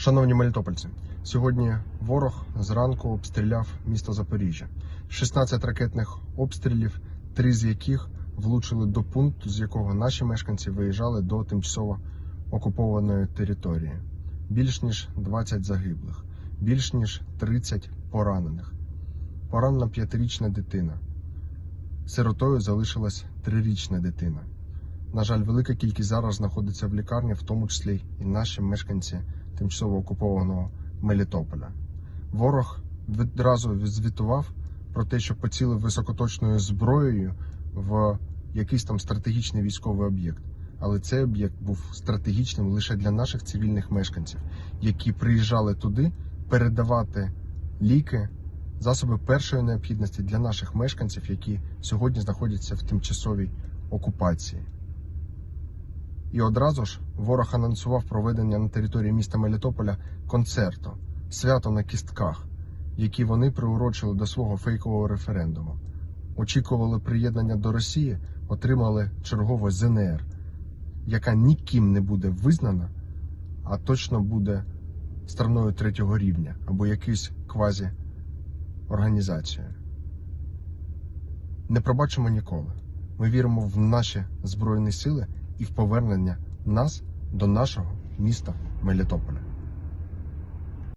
Шановні мелітопольці, сьогодні ворог зранку обстріляв місто Запоріжжя. 16 ракетних обстрілів, три з яких влучили до пункту, з якого наші мешканці виїжджали до тимчасово окупованої території. Більш ніж 20 загиблих, більш ніж 30 поранених. Поранена п'ятирічна дитина. Сиротою залишилась трирічна дитина. На жаль, велика кількість зараз знаходиться в лікарні, в тому числі і наші мешканці тимчасово окупованого Мелітополя. Ворог відразу звітував про те, що поцілив високоточною зброєю в якийсь там стратегічний військовий об'єкт. Але цей об'єкт був стратегічним лише для наших цивільних мешканців, які приїжджали туди передавати ліки, засоби першої необхідності для наших мешканців, які сьогодні знаходяться в тимчасовій окупації. І одразу ж ворог анонсував проведення на території міста Мелітополя концерту свято на кістках, які вони приурочили до свого фейкового референдуму. Очікували приєднання до Росії, отримали чергову ЗНР, яка ніким не буде визнана, а точно буде страною третього рівня або якоюсь квазі організацією. Не пробачимо ніколи. Ми віримо в наші збройні сили і в повернення нас до нашого міста Мелітополя.